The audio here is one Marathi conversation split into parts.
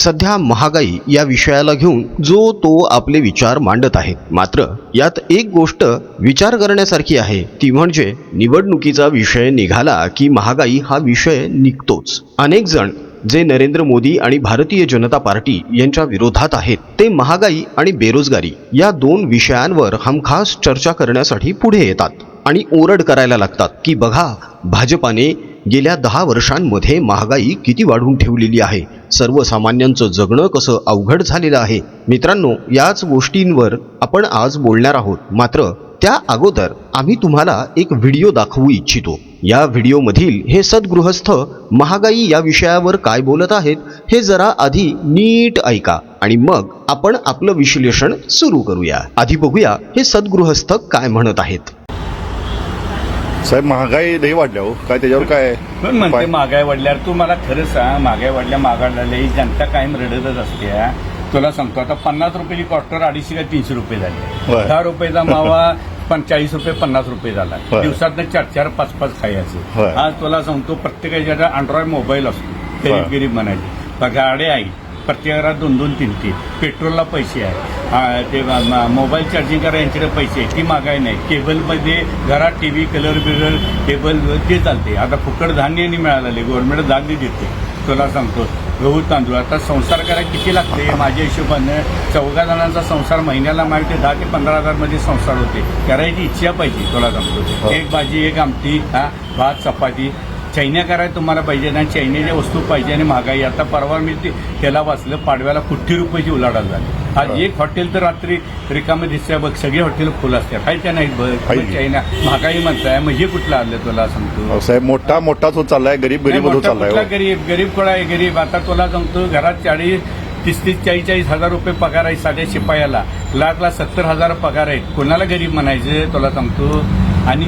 सध्या महागाई या विषयाला घेऊन जो तो आपले विचार मांडत आहेत मात्र यात एक गोष्ट विचार करण्यासारखी आहे. ती म्हणजे निवडणुकीचा विषय निघाला की महागाई हा विषय निघतोच. अनेक जण जे नरेंद्र मोदी आणि भारतीय जनता पार्टी यांच्या विरोधात आहेत ते महागाई आणि बेरोजगारी या दोन विषयांवर हमखास चर्चा करण्यासाठी पुढे येतात आणि ओरड करायला लागतात की बघा भाजपाने गेल्या दहा वर्षांमध्ये महागाई किती वाढवून ठेवलेली आहे? सर्वसामान्यांचं जगणं कसं अवघड झालेलं आहे? मित्रांनो याच गोष्टींवर आपण आज बोलणार आहोत. मात्र त्या अगोदर आम्ही तुम्हाला एक व्हिडिओ दाखवू इच्छितो. या व्हिडिओमधील हे सद्गृहस्थ महागाई या विषयावर काय बोलत आहेत हे जरा आधी नीट ऐका आणि मग आपण आपलं विश्लेषण सुरू करूया. आधी बघूया हे सद्गृहस्थ काय म्हणत आहेत. साहेब महागाई लई वाढल्या हो काय त्याच्यावर काय पण म्हणते? महागाई वाढल्यावर तू मला खरं सांग महागाई वाढल्या महागाई झाल्या ही जनता कायम रडतच असते. तुला सांगतो आता पन्नास रुपयाची क्वार्टर अडीचशे का तीनशे रुपये झाले. दहा रुपयाचा मावा पण चाळीस रुपये पन्नास रुपये झाला. दिवसात चार चार पाच पाच खायचे होय. आज तुला सांगतो प्रत्येकाच्या अँड्रॉइड मोबाईल असतो. गरीब गरीब म्हणायचे गाड्या आहे प्रत्येक घरात दोन दोन तीन तीन. पेट्रोलला पैसे आहे. ते मोबाईल चार्जिंग करा यांच्याकडे पैसे आहे ती महागाई नाही. केबलमध्ये घरात टीव्ही कलर बिलर केबल ते चालते. आता फुकट धान्य नाही मिळालेले. गव्हर्नमेंट धान्य देते. तुला सांगतो. गहू तांदूळ. आता संसार करायला किती लागते? माझ्या हिशोबानं चौघा जणांचा संसार महिन्याला माहिती दहा ते पंधरा हजारमध्ये संसार होते. करायची इच्छा पाहिजे. तुला सांगतो. हो. एक भाजी एक आमटी हा भात चपाती चैन्या करायला तुम्हाला पाहिजे ना चैन्याच्या वस्तू पाहिजे आणि महागाई. आता परवा मी ते त्याला वाचलं पाडव्याला कुठ्ठी रुपयाची उलाढाल झाली. आज. एक हॉटेल तर रात्री रिकामे दिसतंय बघ सगळी हॉटेल फुल असतात काही त्या नाहीत बघ आहे. चैन्या. महागाई म्हणताय मग हे कुठलं आलं तुला सांगतो? साहेब मोठा मोठाच होत चाललाय गरीब गरीब नाही, होत मोठा चाललाय. गरीब? गरीब कोणा आहे? गरीब. आता तुला सांगतो घरात चाळीस तीस तीस चाळीस चाळीस हजार रुपये पगार आहे साध्या शिपायाला. लाख लाख सत्तर हजार पगार आहेत. कोणाला गरीब म्हणायचं? तुला सांगतो. आणि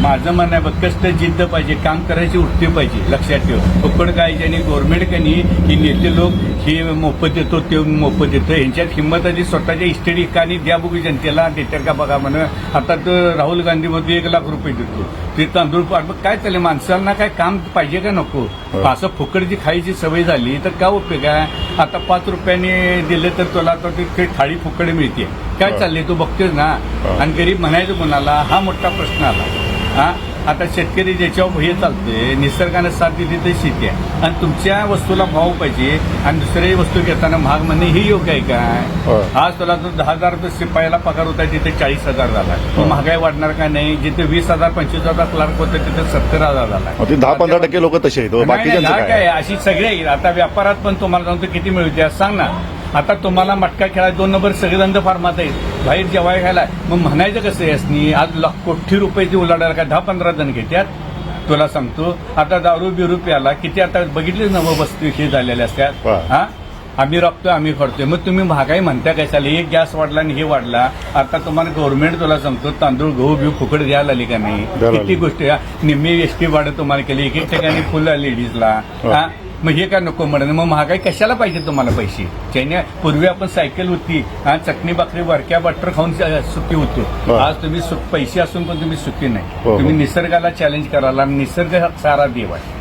माझं म्हणणं आहे बघ कष्ट जिद्द पाहिजे काम करायची उठते पाहिजे लक्षात ठेव. फुकट काय आणि गव्हर्नमेंट कनी ही नेते लोक हे मोफत देतो ते मोफत देतो. यांच्यात हिंमत आधी स्वतःच्या इस्टेट आणि द्या बघू जनतेला. देतात का बघा म्हण आता तर राहुल गांधीमध्ये एक लाख रुपये देतो. ते तांदूळ मग काय चालेल? माणसांना काय काम पाहिजे का नको? हो. असं फुकटची खायची सवय झाली तर काय उपयोग आहे? आता पाच रुपयाने दिले तर तुला तर ती थाळी फुकट मिळते. काय हो. चाललंय तू बघतोस ना? हो. आणि गरीब म्हणायचं कोणाला? हा मोठा प्रश्न आला. हा? आता शेतकरी ज्याच्यावर हे चालते निसर्गाने साथ दिली तर शेती आहे. आणि तुमच्या वस्तूला भाव पाहिजे आणि दुसऱ्या वस्तू घेताना महाग म्हणणे हे योग्य आहे हो. काय आज तुला जो दहा हजार रुपये शिपायाला पगार होता तिथे चाळीस हजार झाला. महागाई वाढणार का नाही? जिथे वीस हजार पंचवीस हजार क्लार्क होते तिथे सत्तर हजार झाला. ते दहा पंधरा टक्के लोक तसे आहेत. काय? अशी सगळे. आता व्यापारात पण तुम्हाला सांगतो किती मिळते सांग ना. आता तुम्हाला मटका खेळायला दोन नंबर सगळे धंदे फार्मात आहेत. बाहेर जेवाय खायला मग म्हणायचं कसं यासनी? आज लाख कोटी रुपयाची उलाढाल काय दहा पंधरा जण घेतात तुला सांगतो आता दारू बिरू प्याला किती आता बघितलेच ना वस्तू हे झालेल्या असतात. हा? आम्ही राबतोय आम्ही करतोय मग तुम्ही महागाई म्हणता काय चालेल एक गॅस वाढला आणि हे वाढला. आता तुम्हाला गव्हर्नमेंट तुला सांगतो तांदूळ गहू बिहू फुकट द्यायला आली का नाही? किती. गोष्टी. निम्मी एस टी भाडं तुम्हाला केली. एक एक ठिकाणी फुल लेडीजला हो. मग हे काय नको म्हणणं? मग महागाई कशाला पाहिजे तुम्हाला पैसे? चैन्या पूर्वी आपण सायकल होती हा चटणी भाकरी वरक्या बटर खाऊन सुखी होतो. हो. आज तुम्ही पैसे असून पण तुम्ही सुखी नाही. हो, हो. तुम्ही निसर्गाला चॅलेंज करायला आणि निसर्ग हा सारा देव आहे.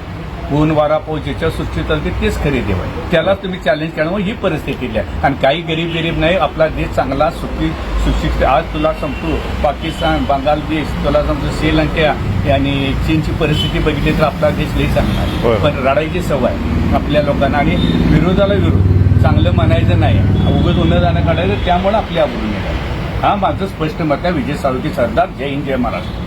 ऊन वारा पाऊस ज्याच्या सृष्टी चालते तेच खरे देव आहे त्याला तुम्ही चॅलेंज करणं ही परिस्थिती आहे. आणि काही गरीब गरीब नाही आपला देश चांगला सुखी सुशिक्षित आज तुला सांगतो पाकिस्तान बांगलादेश तुला सांगतो श्रीलंका आणि चीनची परिस्थिती बघितली तर आपला देश लई चांगला पण रडायची सवय आपल्या लोकांना. आणि विरोधाला विरोध. चांगलं म्हणायचं नाही. उगत उन्हा जाणं काढायचं त्यामुळे आपल्या अवरून येतात हा माझं स्पष्ट मत आहे. विजय साळुंके सरदार. जय हिंद जय महाराष्ट्र.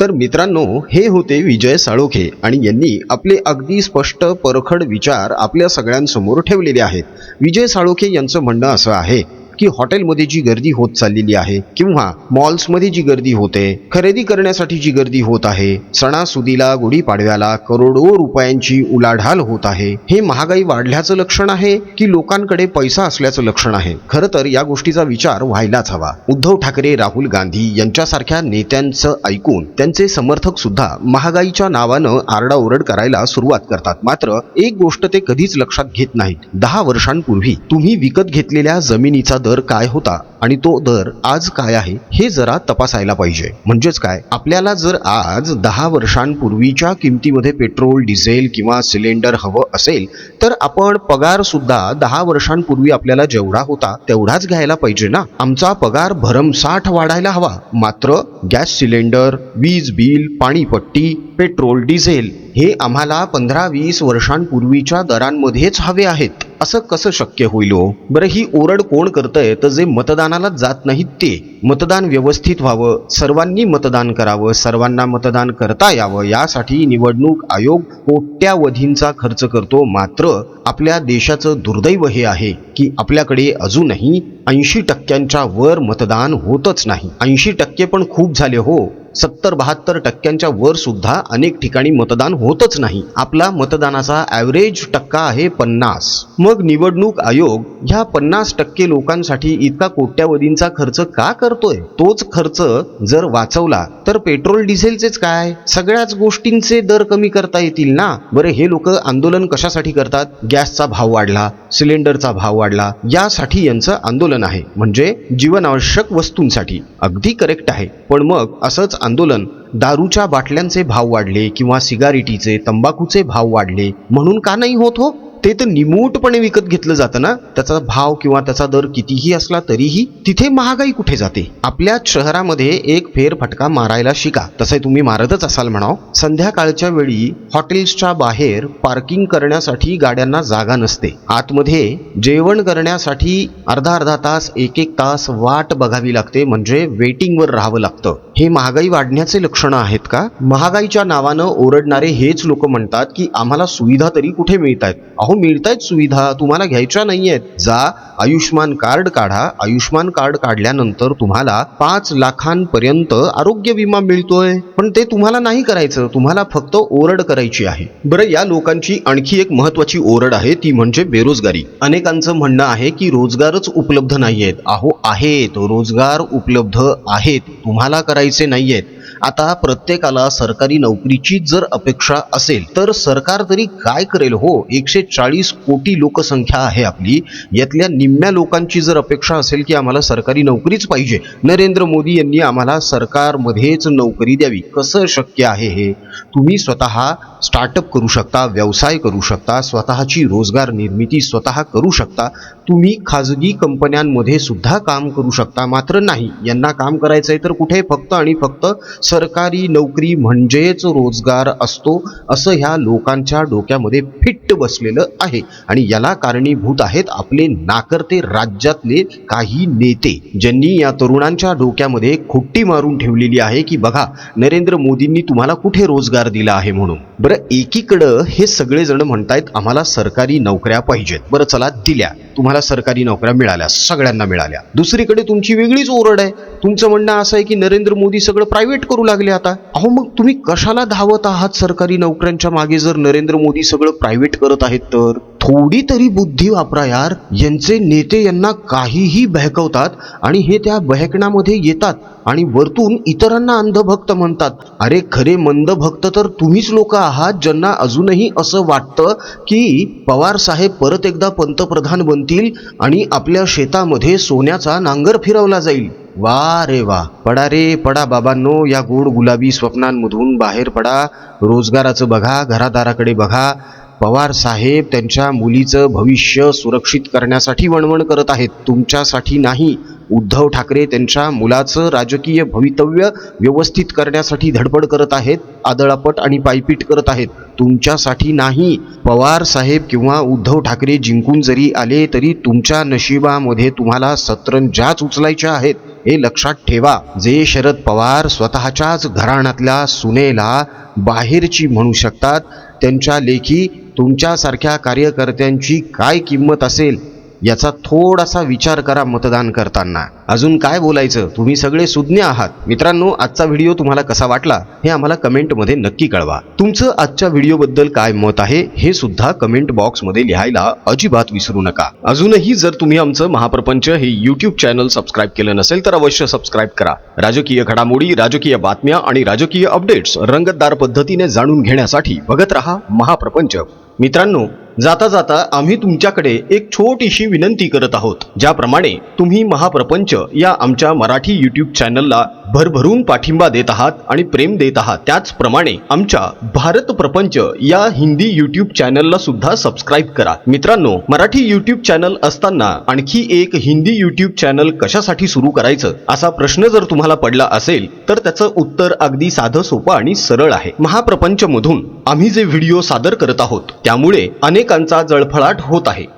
तर मित्रांनो हे होते विजय साळोखे आणि यांनी आपले अगदी स्पष्ट परखड विचार आपल्या सगळ्यांसमोर ठेवलेले आहेत. विजय साळोखे यांचं म्हणणं असं आहे की हॉटेलमध्ये जी गर्दी होत चाललेली आहे किंवा मॉल्समध्ये जी गर्दी होते खरेदी करण्यासाठी जी गर्दी होत आहे सणासुदीला गुढीपाडव्याला करोडो रुपयांची उलाढाल होत आहे. हे महागाई वाढल्याचं लक्षण आहे की लोकांकडे पैसा असल्याचं लक्षण आहे? खरं तर या गोष्टीचा विचार व्हायलाच हवा. उद्धव ठाकरे राहुल गांधी यांच्यासारख्या नेत्यांचं ऐकून त्यांचे समर्थक सुद्धा महागाईच्या नावानं आरडाओरड करायला सुरुवात करतात. मात्र एक गोष्ट ते कधीच लक्षात घेत नाहीत. दहा वर्षांपूर्वी तुम्ही विकत घेतलेल्या जमिनीचा दर काय होता आणि तो दर आज काय आहे हे जरा तपासायला पाहिजे. म्हणजेच काय? आपल्याला जर आज दहा वर्षांपूर्वीच्या किमतीमध्ये पेट्रोल डिझेल किंवा सिलेंडर हवं असेल तर आपण पगार सुद्धा दहा वर्षांपूर्वी आपल्याला जेवढा होता तेवढाच घ्यायला पाहिजे ना? आमचा पगार भरमसाठ वाढायला हवा. मात्र गॅस सिलेंडर वीज बिल पाणीपट्टी पेट्रोल डिझेल हे आम्हाला पंधरा वीस वर्षांपूर्वीच्या दरांमध्येच हवे आहेत. असं कसं शक्य होईल? हो बरं ही ओरड कोण करतंय? तर जे मतदानाला जात नाहीत ते. मतदान व्यवस्थित व्हावं सर्वांनी मतदान करावं सर्वांना मतदान करता यावं. यासाठी निवडणूक आयोग कोट्यावधींचा खर्च करतो. मात्र आपल्या देशाचं दुर्दैव हे आहे की आपल्याकडे अजूनही ऐंशी टक्क्यांच्या वर मतदान होतच नाही. ऐंशी टक्के पण खूप झाले हो. सत्तर बहात्तर टक्क्यांच्या वर सुद्धा अनेक ठिकाणी मतदान होतच नाही. आपला मतदानाचा ॲव्हरेज टक्का आहे पन्नास. मग निवडणूक आयोग ह्या पन्नास टक्के लोकांसाठी इतका कोट्यावधींचा खर्च का करतोय? तोच खर्च जर वाचवला तर पेट्रोल डिझेलचेच काय? सगळ्याच गोष्टींचे दर कमी करता येतील ना? बरं हे लोक आंदोलन कशासाठी करतात? गॅसचा भाव वाढला सिलेंडरचा भाव वाढला यासाठी यांचं आंदोलन आहे. म्हणजे जीवनावश्यक वस्तूंसाठी. अगदी करेक्ट आहे. पण मग असंच आंदोलन. दारूच्या बाटल्यांचे भाव वाढले किंवा सिगारेटीचे तंबाखूचे भाव वाढले म्हणून का नाही होत हो? ते तर निमूटपणे विकत घेतलं जातं ना? त्याचा भाव किंवा त्याचा दर कितीही असला तरीही तिथे महागाई कुठे जाते? आपल्या शहरामध्ये एक फेर फटका मारायला शिका. तसे तुम्ही मारतच असाल म्हणाव. संध्याकाळच्या वेळी हॉटेल्सच्या बाहेर पार्किंग करण्यासाठी गाड्यांना जागा नसते. आतमध्ये जेवण करण्यासाठी अर्धा अर्धा तास एक एक तास वाट बघावी लागते म्हणजे वेटिंगवर राहावं लागतं. हे महागाई वाढण्याचे लक्षणं आहेत का? महागाईच्या नावानं ओरडणारे हेच लोक म्हणतात की आम्हाला सुविधा तरी कुठे मिळत आहेत अहो मिळतायत सुविधा तुम्हाला घ्यायच्या नाही आहेत जा आयुष्मान कार्ड काढा. आयुष्मान कार्ड काढल्यानंतर तुम्हाला पाच लाखांपर्यंत आरोग्य विमा मिळतोय. पण ते तुम्हाला नाही करायचं. तुम्हाला फक्त ओरड करायची आहे. बरं या लोकांची आणखी एक महत्वाची ओरड आहे ती म्हणजे बेरोजगारी. अनेकांचं म्हणणं आहे की रोजगारच उपलब्ध नाही आहेत अहो आहेत. रोजगार उपलब्ध आहेत. तुम्हाला करायचं करायचे नाही आहेत आता प्रत्येकाला सरकारी नोकरीची जर अपेक्षा असेल तर सरकार तरी काय करेल? हो एकशे चाळीस कोटी लोकसंख्या आहे आपली. यातल्या निम्म्या लोकांची जर अपेक्षा असेल की आम्हाला सरकारी नोकरीच पाहिजे नरेंद्र मोदी यांनी आम्हाला सरकारमध्येच नोकरी द्यावी. कसं शक्य आहे हे? तुम्ही स्वतः स्टार्टअप करू शकता व्यवसाय करू शकता स्वतःची रोजगार निर्मिती स्वतः करू शकता. तुम्ही खाजगी कंपन्यांमध्ये सुद्धा काम करू शकता मात्र नाही. यांना काम करायचं आहे तर कुठे? फक्त आणि फक्त सरकारी नोकरी म्हणजेच रोजगार असतो असं ह्या लोकांच्या डोक्यामध्ये फिट्ट बसलेलं आहे. आणि याला कारणीभूत आहेत आपले नाकर्ते राज्यातले काही नेते ज्यांनी या तरुणांच्या डोक्यामध्ये खुट्टी मारून ठेवलेली आहे की बघा नरेंद्र मोदींनी तुम्हाला कुठे रोजगार दिला आहे म्हणून? बरं एकीकडं हे सगळेजण म्हणतायत आम्हाला सरकारी नोकऱ्या पाहिजेत. बरं चला दिल्या. तुम्हाला सरकारी नोकऱ्या मिळाल्या सगळ्यांना मिळाल्या. दुसरीकडे तुमची वेगळीच ओरड आहे. तुमचं म्हणणं असं आहे की नरेंद्र मोदी सगळं प्रायव्हेट करू लागले आता. अहो मग तुम्ही कशाला धावत आहात सरकारी नोकऱ्यांच्या मागे जर नरेंद्र मोदी सगळं प्रायव्हेट करत आहेत तर? थोडी तरी बुद्धी वापरा यार. यांचे नेते यांना काहीही बहकवतात आणि हे त्या बहकण्यामध्ये येतात आणि वरतून इतरांना अंधभक्त म्हणतात. अरे खरे मंद भक्त तर तुम्हीच लोक आहात ज्यांना अजूनही असं वाटतं की पवार साहेब परत एकदा पंतप्रधान बनतील आणि आपल्या शेतामध्ये सोन्याचा नांगर फिरवला जाईल. वा रे वा. पडा रे पडा बाबांनो या गोड गुलाबी स्वप्नांमधून बाहेर पडा. रोजगाराचं बघा घरादाराकडे बघा. पवार साहेब त्यांच्या मुलीचं भविष्य सुरक्षित करण्यासाठी वणवण करत आहेत. तुमच्यासाठी नाही. उद्धव ठाकरे त्यांच्या मुलाचं राजकीय भवितव्य व्यवस्थित करण्यासाठी धडपड करत आहेत आदळापट आणि पायपीट करत आहेत. तुमच्यासाठी नाही. पवार साहेब किंवा उद्धव ठाकरे जिंकून जरी आले तरी तुमच्या नशिबामध्ये तुम्हाला सतरंजाच उचलायच्या आहेत. हे लक्षात ठेवा. जे शरद पवार स्वतःच्याच घराण्यातल्या सुनेला बाहेरची म्हणू शकतात त्यांच्या लेखी तुमच्यासारख्या कार्यकर्त्यांची काय किंमत असेल याचा थोडासा विचार करा मतदान करताना. अजून काय बोलायचं? तुम्ही सगळे सुज्ञ आहात. मित्रांनो आजचा व्हिडिओ तुम्हाला कसा वाटला हे आम्हाला कमेंटमध्ये नक्की कळवा. तुमचं आजच्या व्हिडिओबद्दल काय मत आहे हे सुद्धा कमेंट बॉक्समध्ये लिहायला अजिबात विसरू नका. अजूनही जर तुम्ही आमचं महाप्रपंच हे युट्यूब चॅनल सबस्क्राईब केलं नसेल तर अवश्य सबस्क्राईब करा. राजकीय घडामोडी राजकीय बातम्या आणि राजकीय अपडेट्स रंगतदार पद्धतीने जाणून घेण्यासाठी बघत रहा महाप्रपंच. मित्रांनो जाता जाता आम्ही तुमच्याकडे एक छोटीशी विनंती करत आहोत ज्याप्रमाणे तुम्ही महाप्रपंच या आमच्या मराठी यूट्यूब चॅनलला भरभरून पाठिंबा देत आहात आणि प्रेम देत आहात. त्याचप्रमाणे आमच्या भारत प्रपंच या हिंदी यूट्यूब चॅनलला सुद्धा सबस्क्राईब करा. मित्रांनो मराठी यूट्यूब चॅनल असताना आणखी एक हिंदी यूट्यूब चॅनल कशासाठी सुरू करायचं? असा प्रश्न जर तुम्हाला पडला असेल तर त्याचं उत्तर अगदी साधं सोपं आणि सरळ आहे. महाप्रपंच मधून आम्ही जे व्हिडिओ सादर करत आहोत त्यामुळे अनेकांचा जळफळाट होत आहे.